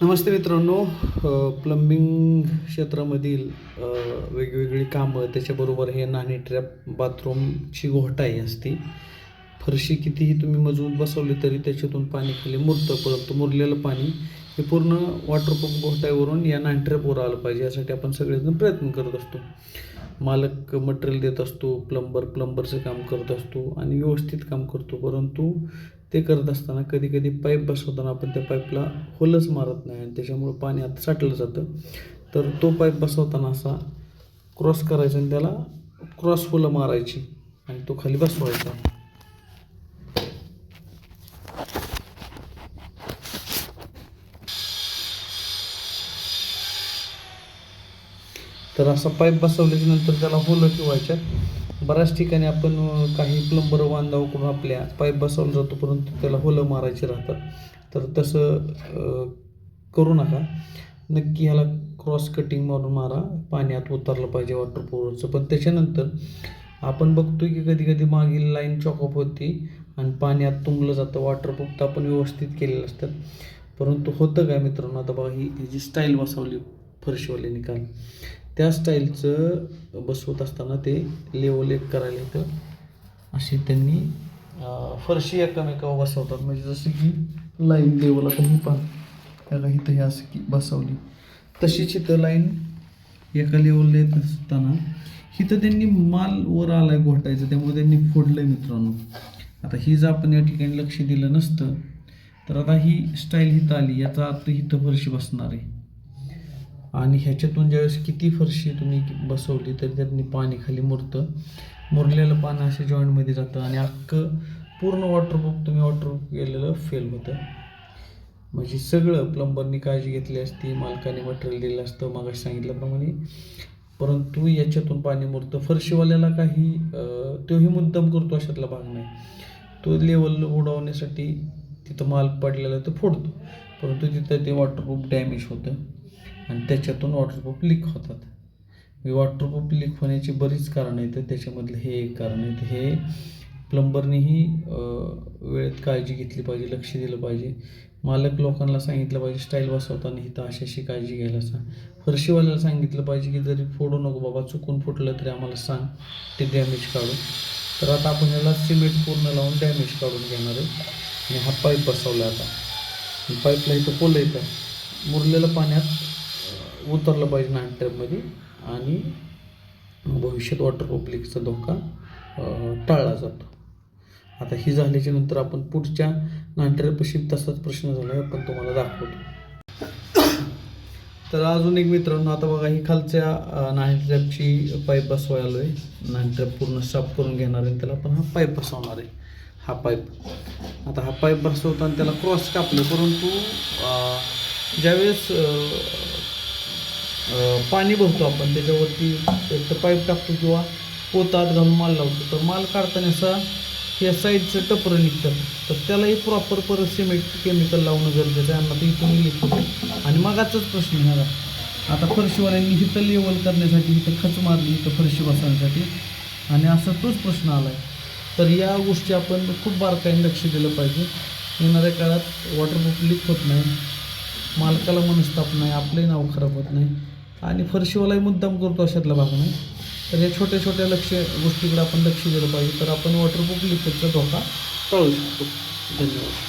नमस्ते मित्रांनो प्लंबिंग क्षेत्रामधील वेगवेगळी कामं त्याच्याबरोबर हे नाणी ट्रॅप बाथरूमची घोटाई असते. फरशी कितीही तुम्ही मजबूत बसवली तरी त्याच्यातून पाणी खाली मुरतं परंतु मुरलेलं पाणी हे पूर्ण वॉटरप्रूफ घोटाईवरून या नाणी ट्रॅपवर आलं पाहिजे यासाठी आपण सगळेजण प्रयत्न करत असतो. मालक मटेरियल देत असतो प्लंबर प्लंबरचं काम करत असतो आणि व्यवस्थित काम करतो परंतु ते करत असताना कधी कधी पाईप बसवताना आपण त्या पाईपला होलच मारत नाही आणि त्याच्यामुळं पाणी आत साठलं जातं. तर तो पाईप बसवताना असा क्रॉस करायचा आणि त्याला क्रॉस होलं मारायची आणि तो खाली बसवायचा. तर असा पाईप बसवल्याच्या नंतर त्याला होलं ठेवायच्या बऱ्याच ठिकाणी आपण काही प्लंबर बांधवाकडून आपल्या पाईप बसवला जातो परंतु त्याला होलं मारायचे राहतात. तर तसं करू नका. नक्की ह्याला क्रॉस कटिंग मारून मारा. पाण्यात उतरलं पाहिजे वॉटर वॉटरप्रूफचं पण त्याच्यानंतर आपण बघतो की कधी कधी मागील लाईन चॉकअप होती आणि पाण्यात तुंबलं जातं. वॉटर वॉटरप्रूफ तर आपण व्यवस्थित केलेलं असतं. परंतु होतं काय मित्रांनो? आता बघा ही ही जी स्टाईल बसवली फरशीवाले निकाल त्या स्टाईलचं बसवत असताना ते लेवल एक करायला येतं. अशी त्यांनी फरशी एकामेकावर बसवतात. म्हणजे जसं की लाईन लेवल आता ही पहा. त्याला इथं हे असं की बसवली. तशीच इथं लाईन एका लेवलला येत असताना इथं त्यांनी माल वर आलाय घोटायचं. त्यामुळे त्यांनी फोडलंय मित्रांनो. आता ही जर आपण या ठिकाणी लक्ष दिलं नसतं तर आता ही स्टाईल इथं आली. याचा अर्थ इथं फरशी बसणार आहे. आणि ह्याच्यातून ज्यावेळेस किती फरशी तुम्ही बसवली तर त्यातनी पाणी खाली मुरतं. मुरलेलं पाणी असे जॉईंटमध्ये जातं आणि अख्खं पूर्ण वॉटरप्रूफ तुम्ही वॉटरप्रूफ केलेलं फेल होतं. म्हणजे सगळं प्लंबरनी काळजी घेतली असती मालकाने मटेरियल दिलं असतं मग सांगितल्याप्रमाणे. परंतु याच्यातून पाणी मुरतं. फरशीवाल्याला काही तोही मुद्दाम करतो अशातला भाग नाही. तो लेवल उडवण्यासाठी तिथं माल पडलेला तो फोडतो. परंतु तिथं ते वॉटरप्रूफ डॅमेज होतं. आणि त्याच्यातून वॉटरप्रूफ लीक होतात. म्हणजे वॉटरप्रूफ लीक होण्याची बरीच कारणं आहेत. त्याच्यामधलं हे एक कारण आहे. हे प्लंबरनेही वेळेत काळजी घेतली पाहिजे लक्ष दिलं पाहिजे. मालक लोकांना सांगितलं पाहिजे स्टाईल बसवताना इथं अशी अशी काळजी घ्यायला सांग. फरशीवाल्याला सांगितलं पाहिजे की जरी फोडू नको बाबा चुकून फुटलं तरी आम्हाला सांग ते डॅमेज काढू तर आता आपण याला सिमेंट पूर्ण लावून डॅमेज काढून घेणार आहे. आणि हा पाईप बसवला आता. पाईपला इथं पोलं येतं मुरलेलं पाण्यात उतरलं पाहिजे नानट्रॅपमध्ये आणि भविष्यात वॉटर पब्लिकचा धोका टाळला जातो. आता ही झाल्याच्यानंतर आपण पुढच्या नानट्रॅपशी तसाच प्रश्न झाला आहे आपण तुम्हाला दाखवतो. तर अजून एक मित्रांनो आता बघा ही खालच्या नानट्रॅपची पाईप बसवायला आलो आहे नानट्रॅप पूर्ण साफ करून घेणार आहे आणि त्याला आपण हा पाईप बसवणार आहे. हा पाईप. आता हा पाईप बसवताना त्याला क्रॉस कापलं परंतु ज्यावेळेस पाणी भरतो आपण त्याच्यावरती एक तर पाईप टाकतो किंवा पोतात घालून माल लावतो. तर माल काढताना असा या साईडचं टपरं निघतं तर त्यालाही प्रॉपर परत सिमेंट केमिकल लावणं गरजेचं आहे. आणि इथून येतो आणि मगाचाच प्रश्न झाला आता फरशीवाल्यांनी इथं लेवल करण्यासाठी इथं खच मारली इथं फरशी बसवण्यासाठी आणि असा तोच प्रश्न आला आहे तर या गोष्टी आपण खूप बारकाईने लक्ष दिलं पाहिजे. येणाऱ्या काळात वॉटरप्रूफ लीक होत नाही. मालकाला मनस्ताप नाही. आपलंही नाव खराब होत नाही. आणि फरशीवालाही मुद्दाम करतो अशातला भाग नाही. तर या छोट्या छोट्या लक्ष गोष्टीकडे आपण लक्ष दिलं पाहिजे. तर आपण वॉटरप्रूफ लिकेजचा धोका टाळू शकतो. धन्यवाद.